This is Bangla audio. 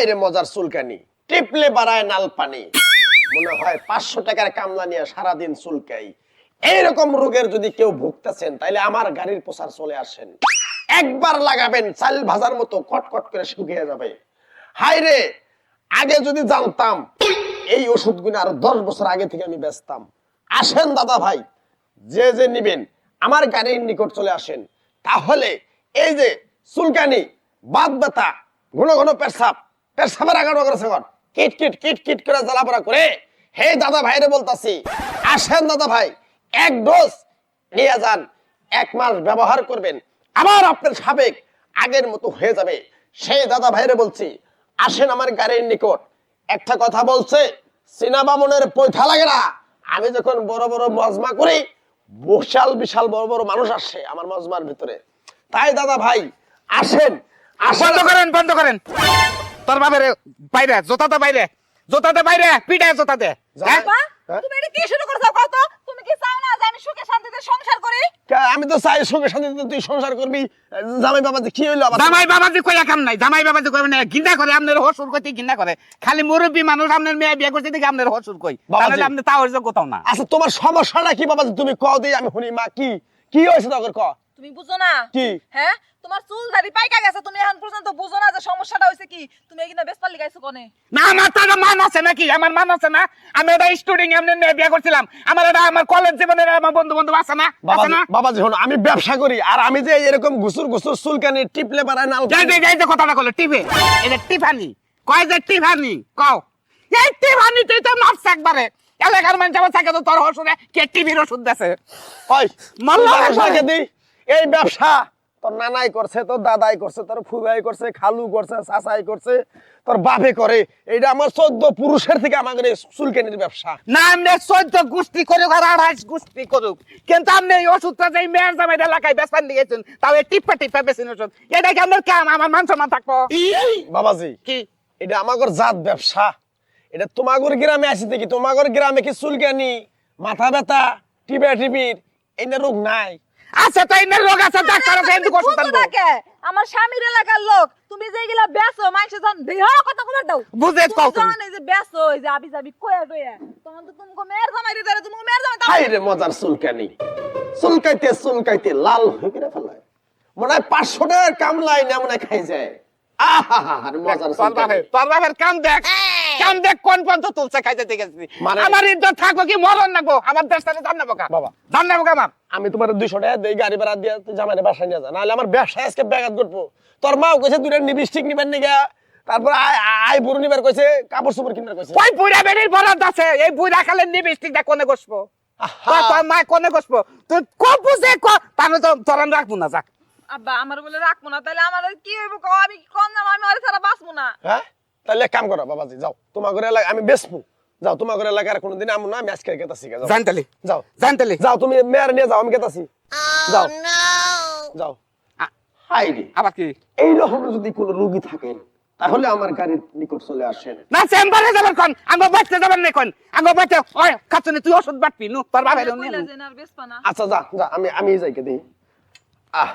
হাই রে মজার চুলকানি। টিপলে বাড়ায় নাল পানি। মনে হয় পাঁচশো টাকার কামলা নিয়ে সারাদিন চুলকাই। এইরকম রোগের যদি কেউ ভুগতেছেন, তাইলে আমার গাড়ির প্রচার চলে আসেন। একবার লাগাবেন, চাল ভাজার মতো কটকট করে শুকিয়ে যাবে। হাই রে আগে যদি জানতাম, এই ওষুধগুলো আরও দশ বছর আগে থেকে আমি বেচতাম। আসেন দাদা ভাই, যে যে নিবেন, আমার গাড়ির নিকট চলে আসেন। তাহলে এই যে চুলকানি বাদ ব্যথা, ঘন ঘন পেশাব পেশাবের কিট কিট কিট কিট করে জ্বালাপড়া করে হে দাদা ভাইরে বলতাছি, আসেন দাদা ভাই, এক ডোজ নিয়ে যান, এক মাস ব্যবহার করবেন, আবার আপনার সাবেক আগের মতো হয়ে যাবে। সেই দাদা ভাইরে বলছি, আসেন আমার গাড়ির নিকট। একটা কথা বলছে সিনা বামনের পৈথা লাগে না। আমি যখন বড় বড় মজমা করি, বিশাল বিশাল বড় বড় মানুষ আসে আমার মজমার ভিতরে। তাই দাদা ভাই, আসেন আসেন। করেন, বন্ধ করেন। তোর বাপের বাইরে জোতাতে বাইরে জোতাতে বাইরে পিঠে জোতাতে। হ্যাঁ? বাবা, হ্যাঁ? তুমি এটা কি শুরু করেছ? কত তুমি কি চাও না যে আমি সুখে শান্তিতে সংসার করি? আমি তো চাই সঙ্গে শান্তিতে তুই সংসার করবি। জামাই বাবা যে কি হইল আবার? জামাই বাবাজি কইয়া কাম নাই জামাই বাবাজি কই মানে গিন্দা করে আপনার হসুর কইতে গিন্দা করে। খালি মুরব্বী মানুষ আপনার মেয়ে বিয়ে করছে দেখে আপনার হসুর কই। তাহলে আপনি তাও কোথাও না। আচ্ছা তোমার সমস্যাটা কি বাবা তুমি কও দিই আমি শুনি। মা কি? কি হয়েছে তখন ক তুমি বুঝো না? কি? হ্যাঁ? তোমার চুল দাড়ি পাইকা গেছে তুমি এখন পর্যন্ত বুঝো না যে সমস্যাটা হয়েছে কি? তুমি এখানে বেসপার লিগাইছো কোনে? না আমার তো মান আছে নাকি? আমার মান আছে না? আমি এটা স্টুডেন্ট এমনি মেয়ে বিয়ে করছিলাম। আমার এটা আমার কলেজ জীবনের আমার বন্ধু বান্ধব আছে না? না শোনো আমি ব্যবসা করি আর আমি যে এরকম ঘুসুর ঘুসুর চুলকানি টিপলে বাড়ায় নাল এই যে এই যে কথাটা কলো টিপে। এটা টিফানি। কয় যে টিফানি? কও। এই টিফানি তুই তো মারছ একবারে। এলাকার মানুষ আমার থাকে তো তোর ওষুধে কে টিভির ওষুধ দেছে? ওই মাল্লা দিই? এই ব্যবসা তোর নানাই করছে তোর দাদাই করছে তোর ফুবাই করছে খালু করছে চাচাই করছে তোর বাপে করে। এইটা আমার চোদ্দ পুরুষের থেকে আমাদের চুলকানির ব্যবসা। না আপনি চোদ্দ গোষ্ঠী করুক আর আড়াইশ গোষ্ঠী করুক। কিন্তু আপনি এই ওষুধটা যে মেয়ের জামাই এলাকায় বেসপান দিয়েছেন তাও এই টিপ্পা টিপ্পা বেশি ওষুধ। এটা কি আপনার কাম? আমার মান সম্মান থাকব? বাবাজি কি? এটা আমাগর জাত ব্যবসা। এটা তোমাগর গ্রামে আসি দেখি তোমাগর গ্রামে কি চুলকানি মাথা ব্যথা টিপা টিপির না রোগ নাই। আচ্ছা তো এনে লোক আছে ডাক্তার আছে ওষুধ বুঝো আনব আমার স্বামীর এলাকার লোক তুমি যে গিলা বেসো মানুষ যখন দেহ কথা কবার দাও। বুঝে কও তুমি। এই যে বেসো এই যে আবি যাবি কয়া টয়া তখন তো তুমি মেয়ের জামাই দিতে তুমি মেয়ের জামাই হাই রে মজার চুলকানি। চুলকাইতে চুলকাইতে লাল হয়ে গেলে ফেলায়। মনে হয় পাঁচশো টাকার কামলাই না মনে খাই যায় আহা মজার তোর চুলকানি। বাপের তোর বাপের কাম দেখ। কাম দেখ কোন পর্যন্ত তুলছে খাইতে থেকে মানে- আমার ইজ্জত থাকব কি মরণ নাকবো? আমার দেশটা জান নেব বাবা। জান নেব আমার আমি তোমার দুইশো টাকা দেই গাড়ি ভাড়া দিয়ে তুই জামাইনে বাসায় নিয়ে যা। নাহলে আমার ব্যবসায় আজকে ব্যাঘাত করব তোর মাও কইছে দুইটা লিপস্টিক নিবেন নিগা তারপর আই আই বুড়ো নিবার কইছে কাপড় চোপড় কিনবার কইছে। কই বুড়া বেরির বরাদ আছে এই বুড়া খালে দা কোনে গসবো। তোর মা কোনে গসবো তুই কো বুঝে ক। তাহলে তো তোরান রাখব না যা আব্বা আমার বলে রাখব না তাহলে আমার কি হইব কও? আমি কোন জামা আমি আর ছাড়া বাঁচবো না। হ্যাঁ? তাহলে কাম করো বাবাজি যাও। তোমার ঘরে এলাকা আমি বেসবো যাও তোমার ঘরে এলাকার কোনোদিন আমু না আমি আজকে গেতাছি যাও। জানতালি যাও। জানতালি যাও তুমি মেয়ার নিয়ে যাও আমি গেতাছি। যাও। যাও। হাই রে। আবার কি? এই রকম যদি কোনো রোগী থাকেন তাহলে আমার গাড়ির নিকট চলে আসেন। না চেম্বারে যাবেন কোন? আঙ্গ বাচ্চা যাবেন না কোন? আঙ্গ বাচ্চা ওই খাচ্ছনি তুই ওষুধ বাটবি নু তোর না। আচ্ছা যা যা আমি আমি যাইকে দিই। আহ।